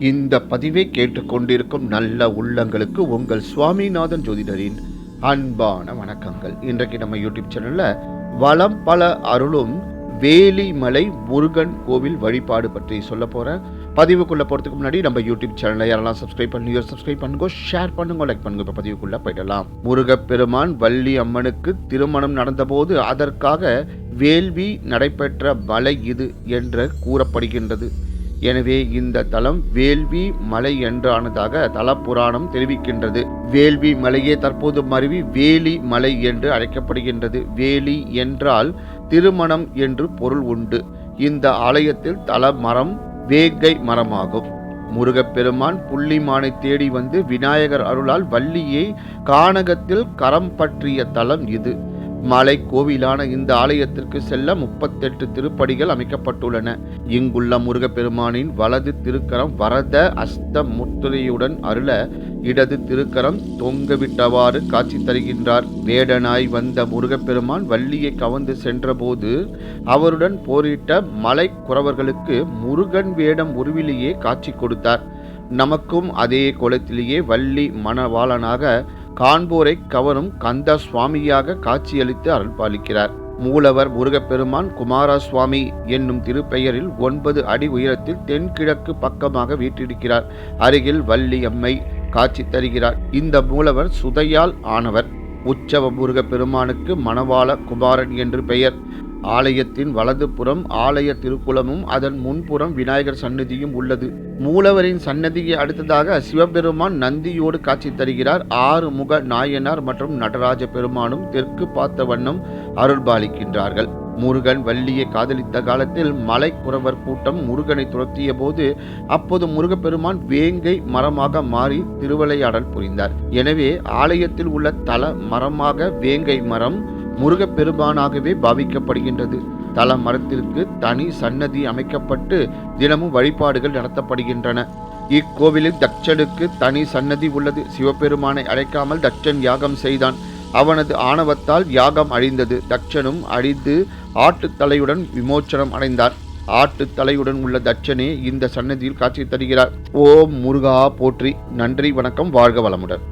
இந்த பதிவை கேட்டுக்கொண்டிருக்கும் நல்ல உள்ளங்களுக்கு உங்கள் சுவாமிநாதன் ஜோதிடரின் அன்பான வணக்கங்கள். இன்றைக்கு நம்ம யூடியூப் சேனல்ல வளம் பல அருளும் வேலிமலை முருகன் கோவில் வழிபாடு பற்றி சொல்ல போறேன். பதிவுக்குள்ள போறதுக்கு முன்னாடி நம்ம யூடியூப் சேனலை யாரெல்லாம் சப்ஸ்கிரைப் பண்ணுங்க சப்ஸ்கிரைப் பண்ணுங்க ஷேர் பண்ணுங்க லைக் பண்ணுங்க. இப்போ பதிவுக்குள்ள போயிடலாம். முருகப்பெருமான் வள்ளி அம்மனுக்கு திருமணம் நடந்தபோது அதற்காக வேள்வி நடைபெற்ற மலை இது என்று கூறப்படுகின்றது. எனவே இந்த தலம் வேள்வி மலை என்றானதாக தலப்புராணம் தெரிவிக்கின்றது. வேள்வி மலையே தற்போது மருவி வேலி மலை என்று அழைக்கப்படுகின்றது. வேலி என்றால் திருமணம் என்று பொருள் உண்டு. இந்த ஆலயத்தில் தல மரம் வேங்கை மரமாகும். முருகப்பெருமான் புள்ளிமானை தேடி வந்து விநாயகர் அருளால் வள்ளியை கானகத்தில் கரம் பற்றிய தலம் இது. மலை கோவிலான இந்த ஆலயத்திற்கு செல்ல முப்பத்தெட்டு திருப்படிகள் அமைக்கப்பட்டுள்ளன. இங்குள்ள முருகப்பெருமானின் வலது திருக்கரம் வரத அஸ்த முத்திரையுடன் அருள இடது திருக்கரம் தொங்கவிட்டவாறு காட்சி தருகின்றார். வேடனாய் வந்த முருகப்பெருமான் வள்ளியை கவர்ந்து சென்றபோது அவருடன் போரிட்ட மலை குறவர்களுக்கு முருகன் வேடம் உருவிலேயே காட்சி கொடுத்தார். நமக்கும் அதே குலத்திலேயே வள்ளி மணவாளனாக காண்போரை கவரும் கந்த சுவாமியாக காட்சியளித்து அருள்பாலிக்கிறார். மூலவர் முருகப்பெருமான் குமாரசுவாமி என்னும் திருப்பெயரில் ஒன்பது அடி உயரத்தில் தென்கிழக்கு பக்கமாக வீற்றிருக்கிறார். அருகில் வள்ளி அம்மை காட்சி தருகிறார். இந்த மூலவர் சுதையால் ஆனவர். உற்சவ முருகப்பெருமானுக்கு மணவாள குமாரன் என்று பெயர். ஆலயத்தின் வலதுபுறம் ஆலய திருக்குளமும் அதன் முன்புறம் விநாயகர் சன்னதியும் உள்ளது. மூலவரின் சன்னதியை அடுத்ததாக சிவபெருமான் நந்தியோடு காட்சி தருகிறார். ஆறு முக நாயனார் மற்றும் நடராஜ பெருமானும் தெற்கு பார்த்த வண்ணம் அருள்பாலிக்கின்றார்கள். முருகன் வள்ளியை காதலித்த காலத்தில் மலைக்குறவர் கூட்டம் முருகனை துரத்திய போது அப்போது முருகப்பெருமான் வேங்கை மரமாக மாறி திருவளையாடல் புரிந்தார். எனவே ஆலயத்தில் உள்ள தல மரமாக வேங்கை மரம் முருகப்பெருமானாகவே பாவிக்கப்படுகின்றது. தல மரத்திற்கு தனி சன்னதி அமைக்கப்பட்டு தினமும் வழிபாடுகள் நடத்தப்படுகின்றன. இக்கோவிலில் தட்சனுக்கு தனி சன்னதி உள்ளது. சிவபெருமானை அழைக்காமல் தட்சன் யாகம் செய்தான். அவனது ஆணவத்தால் யாகம் அழிந்தது. தட்சனும் அழிந்து ஆட்டு தலையுடன் விமோச்சனம் அடைந்தான். ஆட்டு தலையுடன் உள்ள தட்சனே இந்த சன்னதியில் காட்சி தருகிறார். ஓம் முருகா போற்றி. நன்றி வணக்கம் வாழ்க வளமுடன்.